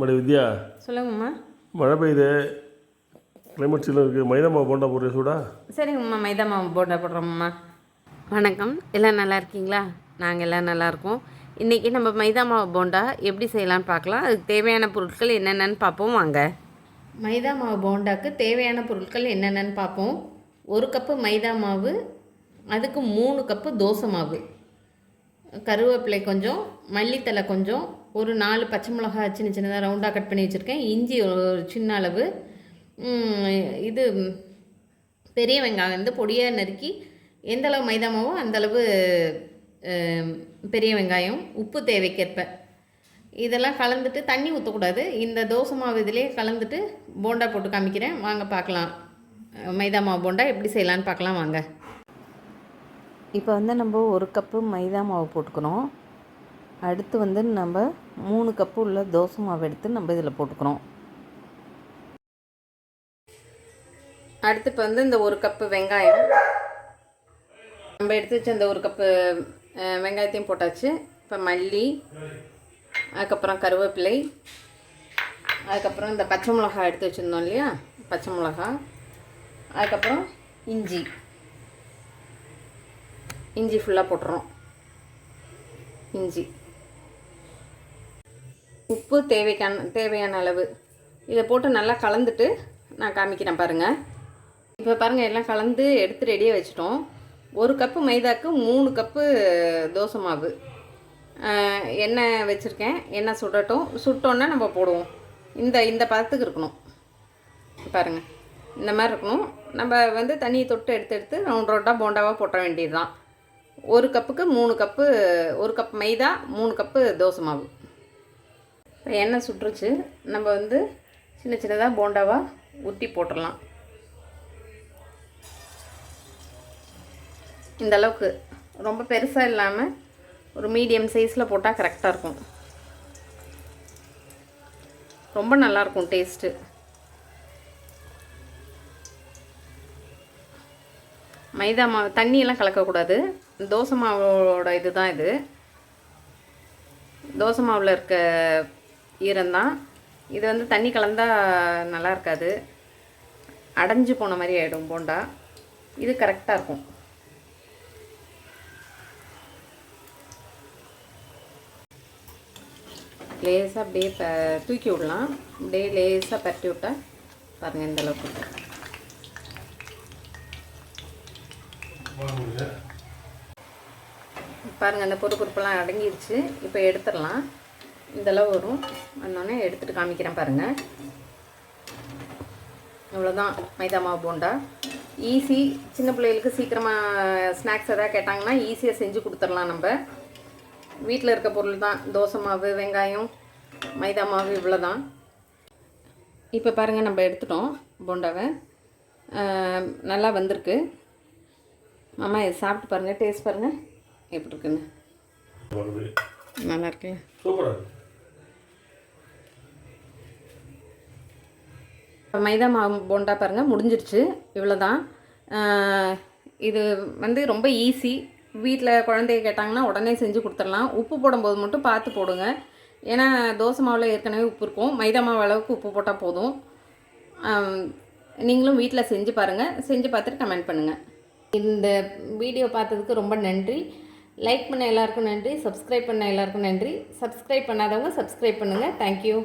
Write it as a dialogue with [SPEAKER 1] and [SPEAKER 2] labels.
[SPEAKER 1] மடி வித்யா
[SPEAKER 2] சொல்லுங்கம்மா
[SPEAKER 1] மழை பெய்யுது. கிளைமேட் சில்லும் இருக்குது மைதா மாவு போண்டா போடுற சூடா?
[SPEAKER 2] சரிங்கம்மா மைதா மாவு போட்டா போடுறோம்மா வணக்கம். எல்லாம் நல்லா இருக்கீங்களா? நாங்கள் எல்லாம் நல்லா இருக்கோம். இன்றைக்கி நம்ம மைதா மாவு போண்டா எப்படி செய்யலாம்னு பார்க்கலாம். அதுக்கு தேவையான பொருட்கள் என்னென்னன்னு பார்ப்போம். வாங்க. மைதா மாவு போண்டாக்கு தேவையான பொருட்கள் என்னென்னன்னு பார்ப்போம். ஒரு கப்பு மைதா மாவு அதுக்கு மூணு கப்பு தோசை மாவு. கருவேப்பிலை கொஞ்சம் மல்லித்தலை கொஞ்சம் ஒரு நாலு பச்சை மிளகாய் சின்ன சின்னதாக ரவுண்டாக கட் பண்ணி வச்சுருக்கேன். இஞ்சி ஒரு சின்ன அளவு. இது பெரிய வெங்காயம். வந்து பொடியாக நறுக்கி எந்த அளவு மைதா மாவோ அந்த அளவு பெரிய வெங்காயம் உப்பு தேவைக்கேற்ப. இதெல்லாம் கலந்துட்டு தண்ணி ஊற்றக்கூடாது இந்த தோசை மாவு இதிலே கலந்துட்டு போண்டா போட்டு காமிக்கிறேன். வாங்க பார்க்கலாம். மைதா மாவு போண்டா எப்படி செய்யலான்னு பார்க்கலாம் வாங்க. இப்போ வந்து நம்ம ஒரு கப்பு மைதா மாவு போட்டுக்கணும். அடுத்து வந்து நம்ம மூணு கப்பு உள்ள தோசை மாவு எடுத்து நம்ம இதில் போட்டுக்கிறோம். அடுத்து இப்போ வந்து இந்த ஒரு கப்பு வெங்காயம். நம்ம எடுத்து வச்ச இந்த ஒரு கப்பு வெங்காயத்தையும் போட்டாச்சு. இப்போ மல்லி அதுக்கப்புறம் கருவேப்பிலை அதுக்கப்புறம் இந்த பச்சை மிளகாய் எடுத்து வச்சுருந்தோம் இல்லையா? பச்சை மிளகாய் அதுக்கப்புறம் இஞ்சி. இஞ்சி ஃபுல்லாக போட்டுறோம். இஞ்சி. உப்பு தேவைக்கான தேவையான அளவு. இதை போட்டு நல்லா கலந்துட்டு நான் காமிக்கிறேன் பாருங்கள் இப்போ பாருங்கள் எல்லாம் கலந்து எடுத்து ரெடியாக வச்சுட்டோம். ஒரு கப்பு மைதாக்கு மூணு கப்பு தோசை மாவு. எண்ணெய் வச்சுருக்கேன். எண்ணெய் சுடட்டும். சுட்டோன்னா நம்ம போடுவோம். இந்த இந்த பதத்துக்கு இருக்கணும். பாருங்கள் இந்த மாதிரி இருக்கணும். நம்ம வந்து தண்ணியை தொட்டு எடுத்து எடுத்து ரவுண்ட் ரவுண்டாக போண்டாவாக போட்ட வேண்டியது தான் ஒரு கப்புக்கு மூணு கப்பு ஒரு கப் மைதா மூணு கப்பு தோசை மாவு. இப்போ எண்ணெய் சுட்டுருச்சு. நம்ம வந்து சின்ன சின்னதாக போண்டாவாக ஊற்றி போட்டுடலாம். இந்த அளவுக்கு. ரொம்ப பெருசாக இல்லாமல் ஒரு மீடியம் சைஸில் போட்டால் கரெக்டாக இருக்கும். ரொம்ப நல்லாயிருக்கும் டேஸ்ட்டு மைதா மாவு தண்ணியெல்லாம் கலக்கக்கூடாது. தோசை மாவோட இது தான் இது. தோசை மாவில் இருக்க ஈரம்தான். இது வந்து தண்ணி கலந்தால் நல்லா இருக்காது. அடைஞ்சு போன மாதிரி ஆகிடும் போண்டா. இது கரெக்டாக இருக்கும். லேசாக அப்படியே ப தூக்கி விடலாம். அப்படியே லேசாக பரட்டி விட்டால் பாருங்கள் இந்த அளவுக்கு பாருங்கள் அந்த பொறுப்பு பொறுப்பெல்லாம் அடங்கிடுச்சு. இப்போ எடுத்துடலாம். இந்த அளவு வரும். வந்தோடனே எடுத்துகிட்டு காமிக்கிறேன் பாருங்கள் இவ்வளோதான் மைதா மாவு போண்டா. ஈஸி சின்ன பிள்ளைகளுக்கு சீக்கிரமாக ஸ்நாக்ஸ் எதாவது கேட்டாங்கன்னா ஈஸியாக செஞ்சு கொடுத்துடலாம் நம்ம. வீட்டில் இருக்க பொருள் தான் தோசை மாவு வெங்காயம் மைதா மாவு இவ்வளோ தான் இப்போ பாருங்கள் நம்ம எடுத்துட்டோம் போண்டாவை. நல்லா வந்திருக்கு. மாமா இது சாப்பிட்டு பாருங்கள் டேஸ்ட் பாருங்கள் எப்படி இருக்குன்னு? நல்லா இருக்குல்ல?
[SPEAKER 1] சூப்பராக
[SPEAKER 2] மைதா மாவு போண்டா பாருங்கள் முடிஞ்சிருச்சு. இவ்வளோ தான் இது வந்து ரொம்ப ஈஸி வீட்டில் குழந்தைய கேட்டாங்கன்னா உடனே செஞ்சு கொடுத்துடலாம். உப்பு போடும்போது மட்டும் பார்த்து போடுங்க. ஏன்னா தோசை மாவில் ஏற்கனவே உப்பு இருக்கும். மைதா மாவு அளவுக்கு உப்பு போட்டால் போதும். நீங்களும் வீட்டில் செஞ்சு பாருங்கள் செஞ்சு பார்த்துட்டு கமெண்ட் பண்ணுங்கள் இந்த வீடியோ பார்த்ததுக்கு ரொம்ப நன்றி. லைக் பண்ண எல்லாருக்கும் நன்றி. சப்ஸ்கிரைப் பண்ண எல்லாருக்கும் நன்றி. சப்ஸ்கிரைப் பண்ணாதவங்க சப்ஸ்கிரைப் பண்ணுங்கள் தேங்க்யூ